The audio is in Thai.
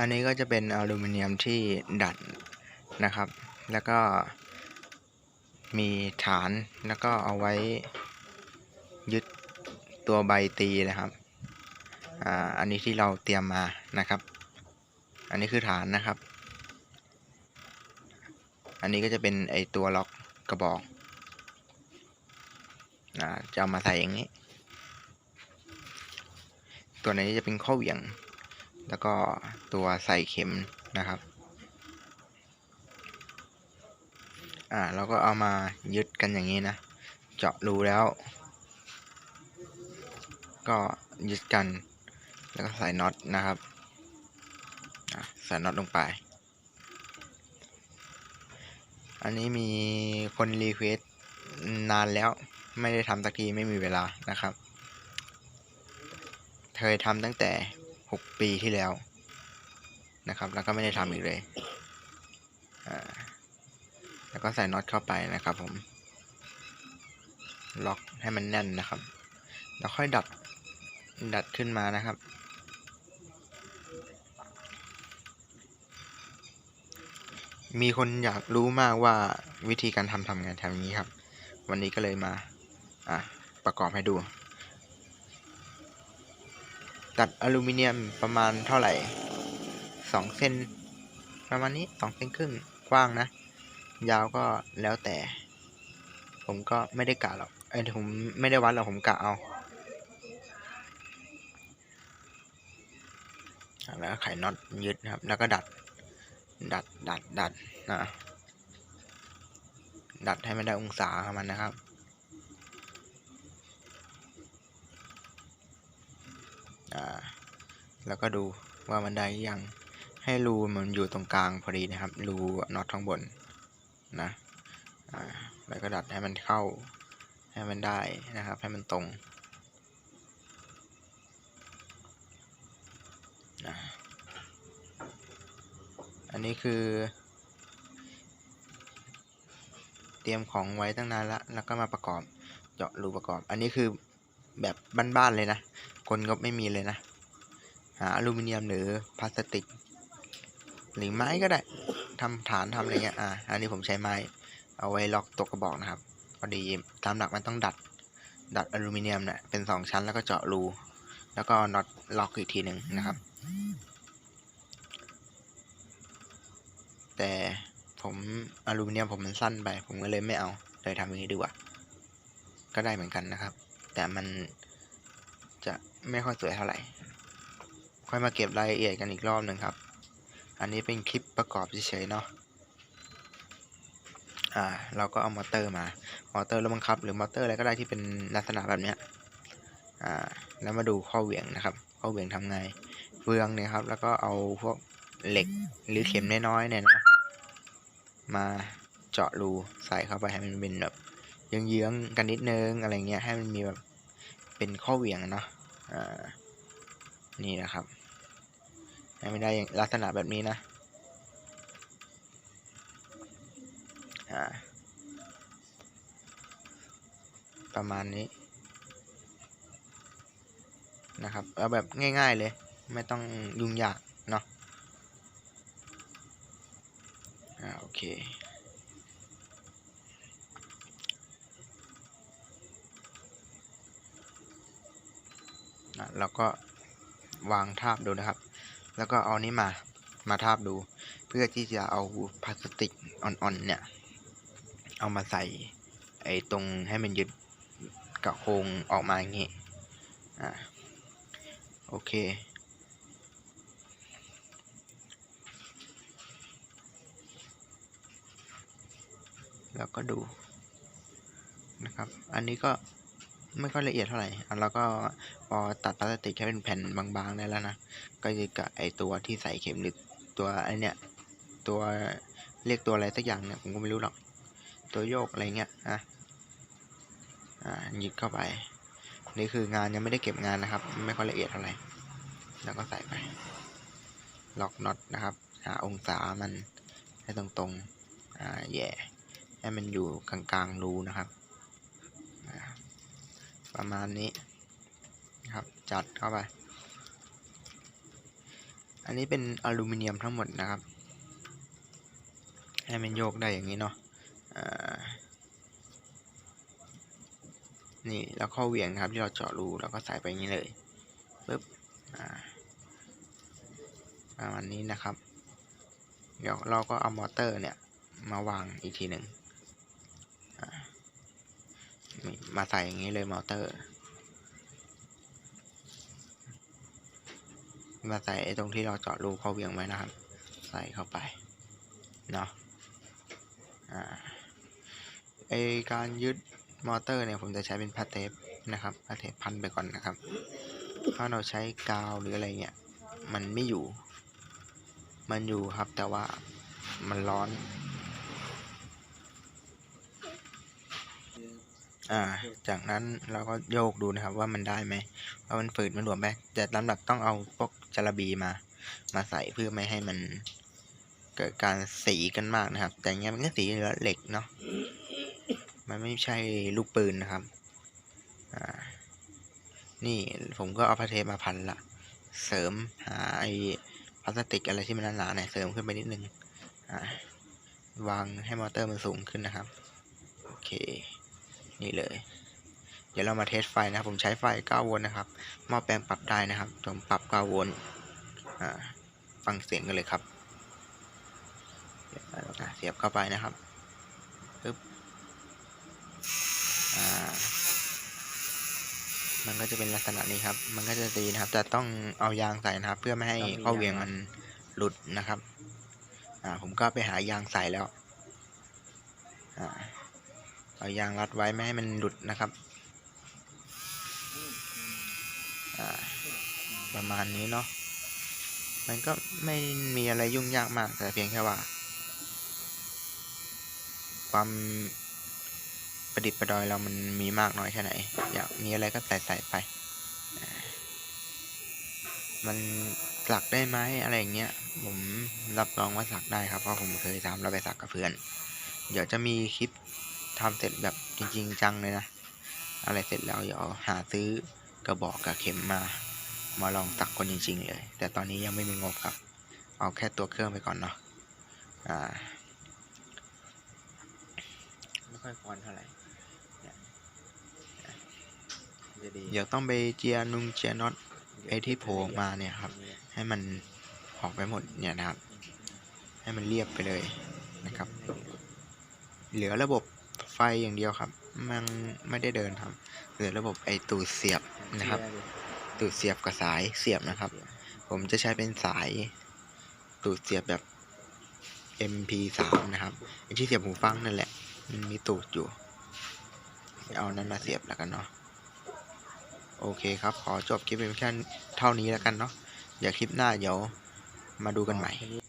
อันนี้ก็จะเป็นอลูมิเนียมที่ดัดนะครับ แล้วก็มีฐานแล้วก็เอาไว้ยึดตัวใบตีนะครับอ่าอันนี้ที่เราเตรียมมานะครับ อันนี้คือฐานนะครับ อันนี้ก็จะเป็นไอตัวล็อกกระบอกอ่าจะเอามาใส่อย่างนี้ ตัวนี้จะเป็นข้อเหวี่ยง แล้วก็ตัวใส่เข็มนะครับ อ่าเราก็เอามายึดกันอย่างนี้นะ เจาะรูแล้ว ก็ยึดกัน แล้วก็ใส่น็อตนะครับใส่น็อตลงไป อันนี้มีคนรีเควสนานแล้วไม่ได้ทำสักทีไม่มีเวลานะครับ เคยทำตั้งแต่ 6 ปีที่แล้วนะครับ แล้วก็ไม่ได้ทำอีกเลยแล้วก็ใส่น็อตเข้าไปนะครับผม ล็อกให้มันแน่นนะครับ แล้วค่อยดัด ดัดขึ้นมานะครับ มีคนอยากรู้มากว่าวิธีการทำทำไงทำอย่างนี้ครับ วันนี้ก็เลยมา อะ ประกอบให้ดู ตัดอลูมิเนียมประมาณเท่าไหร่สองเซนประมาณนี้สองเซนครึ่งกว้างนะ ยาวก็แล้วแต่ ผมก็ไม่ได้กะหรอกเอ้ผมไม่ได้วัดหรอกผมกะเอาแล้วไขน็อตยึดนะครับ แล้วก็ดัด ดัดดัดดัดนะดัดให้มันได้องศาของมันนะครับ อ่าแล้วก็ดูว่ามันได้ยังให้รูมันอยู่ตรงกลางพอดีนะครับรูน็อตข้างบนนะอ่าแล้วก็ดัดให้มันเข้าให้มันได้นะครับ ให้มันตรงอ่าอันนี้คือ เตรียมของไว้ตั้งนานละแล้วก็มาประกอบเจาะรูประกอบ อันนี้คือแบบบ้านๆเลยนะ คนงบไม่มีเลยนะ หาอลูมิเนียมหรือพลาสติก หรือไม้ก็ได้ทำฐานทำอะไรเงี้ย อ่า อันนี้ผมใช้ไม้ เอาไว้ล็อกตัวกระบอกนะครับ พอดีตามหลักมันต้องดัด ดัดอลูมิเนียมเนี่ยเป็นสองชั้นแล้วก็เจาะรู แล้วก็น็อตล็อกอีกทีหนึ่งนะครับ แต่ผมอลูมิเนียมผมมันสั้นไป ผมก็เลยไม่เอา เลยทำอย่างนี้ดีกว่า ก็ได้เหมือนกันนะครับ แต่มันจะ ไม่ค่อยสวยเท่าไหร่ ค่อยมาเก็บรายละเอียดกันอีกรอบหนึ่งครับ อันนี้เป็นคลิปประกอบเฉยๆเนาะอ่าเราก็เอามอเตอร์มามอเตอร์รถบังคับ หรือมอเตอร์อะไรก็ได้ที่เป็นลักษณะแบบเนี้ยอ่าแล้วมาดูข้อเหวี่ยงนะครับ ข้อเหวี่ยงทำไงเฟืองเนี่ยครับ แล้วก็เอาพวกเหล็กหรือเข็มน้อยๆเนี่ยนะมาเจาะรูใส่เข้าไปให้มันเป็นแบบเยื้องๆกันนิดนึงอะไรเงี้ยให้มันมีแบบเป็นข้อเหวี่ยงเนาะ อ่านี่นะครับให้มันได้ย่างลักษณะแบบนี้นะอ่าประมาณนี้นะครับเอาแบบง่าย ๆเลย ไม่ต้องยุ่งยากเนาะอ่าโอเค อะ เราก็วางทาบดูนะครับ แล้วก็เอานี้มามาทาบดู เพื่อที่จะเอาพลาสติกอ่อนๆเนี่ย เอามาใส่ไอ้ตรงให้มันยึดกับโครงออกมาอย่างนี้อ่าโอเคแล้วก็ดูนะครับ อันนี้ก็ ไม่ค่อยละเอียดเท่าไหร่อะแล้วก็พอตัดพลาสติกให้เป็นแผ่นบางๆได้แล้วนะ ก็จะกับไอตัวที่ใส่เข็มหรือตัวไอเนี้ยตัวเรียกตัวอะไรสักอย่างเนี่ยผมก็ไม่รู้หรอก ตัวโยกอะไรเงี้ยอะอ่ายึดเข้าไป นี่คืองานยังไม่ได้เก็บงานนะครับ ไม่ค่อยละเอียดเท่าไหร่ แล้วก็ใส่ไป ล็อกน็อตนะครับหาองศามันให้ตรงๆ อ่า แย่ ให้มันอยู่กลางๆรูนะครับ ประมาณนี้นะครับจัดเข้าไป อันนี้เป็นอลูมิเนียมทั้งหมดนะครับ ให้มันโยกได้อย่างนี้เนาะนี่แล้วข้อเหวี่ยงครับที่เราเจาะรูแล้วก็ใส่ไปอย่างนี้เลยปึ๊บอ่าประมาณนี้นะครับ เดี๋ยวเราก็เอามอเตอร์เนี่ยมาวางอีกทีหนึ่ง มาใส่อย่างนี้เลยมอเตอร์ มาใส่ตรงที่เราเจาะรูเข้าเวียงไว้นะครับ ใส่เข้าไปเนาะอ่าไอการยึดมอเตอร์เนี่ยผมจะใช้เป็นพาเทปนะครับพาเทปพันไปก่อนนะครับ ถ้าเราใช้กาวหรืออะไรเงี้ยมันไม่อยู่ มันอยู่ครับแต่ว่ามันร้อน อ่า จากนั้นเราก็โยกดูนะครับว่ามันได้ไหมว่ามันฝืดมันหลวมไหมแต่ลำหลักต้องเอาพวกจระบีมา มาใส่เพื่อไม่ให้มันเกิดการสีกันมากนะครับ แต่อย่างเงี้ยมันก็สีเหล็กเนาะมันไม่ใช่ลูกปืนนะครับ อ่า นี่ผมก็เอาพาเทปมาพันละ เสริมหาไอ้พลาสติกอะไรที่มันหนาๆเนี่ยเสริมขึ้นไปนิดนึง อ่า วางให้มอเตอร์มันสูงขึ้นนะครับ โอเค นี่เลย เดี๋ยวเรามาเทสไฟนะครับ ผมใช้ไฟ 9 โวลต์นะครับหม้อแปลงปรับได้นะครับ ผมปรับ 9 โวลต์ฟังเสียงกันเลยครับเสียบเข้าไปนะครับปึ๊บมันก็จะเป็นลักษณะนี้ครับ มันก็จะตีนะครับแต่ต้องเอายางใส่นะครับ เพื่อไม่ให้ข้อเหวียงมันหลุดนะครับ อ่า ผมก็ไปหายางใส่แล้ว อ่า เอายางรัดไว้ไม่ให้มันหลุดนะครับ ประมาณนี้เนาะ มันก็ไม่มีอะไรยุ่งยากมาก แต่เพียงแค่ว่า ความประดิษฐ์ประดอยเรามันมีมากน้อยแค่ไหน อยากมีอะไรก็ใส่ใส่ไป มันสักได้ไหมอะไรอย่างเงี้ย ผมรับรองว่าสักได้ครับ เพราะผมเคยทำแล้วไปสักกับเพื่อน เดี๋ยวจะมีคลิป ทำเสร็จแบบจริง ๆ จังเลยนะ อะไรเสร็จแล้วเดี๋ยวหาซื้อกระบอกกับเข็มมา มาลองสักคนจริง ๆ เลย แต่ตอนนี้ยังไม่มีงบครับ เอาแค่ตัวเครื่องไปก่อนเนาะอ่าไม่ค่อยฟอนเท่าไหร่เนี่ยจะดีเดี๋ยวต้องไปเจียนุงเจียน็อตไอที่โผล่ออกมาเนี่ยครับ ให้มันออกไปหมดเนี่ยนะครับ ให้มันเรียบไปเลยนะครับ เหลือระบบ ไฟอย่างเดียวครับ มันไม่ได้เดินครับเหลือระบบไอตูดเสียบนะครับ ตูดเสียบกับสายเสียบนะครับ ผมจะใช้เป็นสายตูดเสียบแบบ MP3 นะครับไอที่เสียบหูฟังนั่นแหละมันมีตูดอยู่เอานั้นมาเสียบแล้วกันเนาะโอเคครับ ขอจบคลิปเพียงแค่เท่านี้แล้วกันเนาะเดี๋ยวคลิปหน้าเดี๋ยวมาดูกันใหม่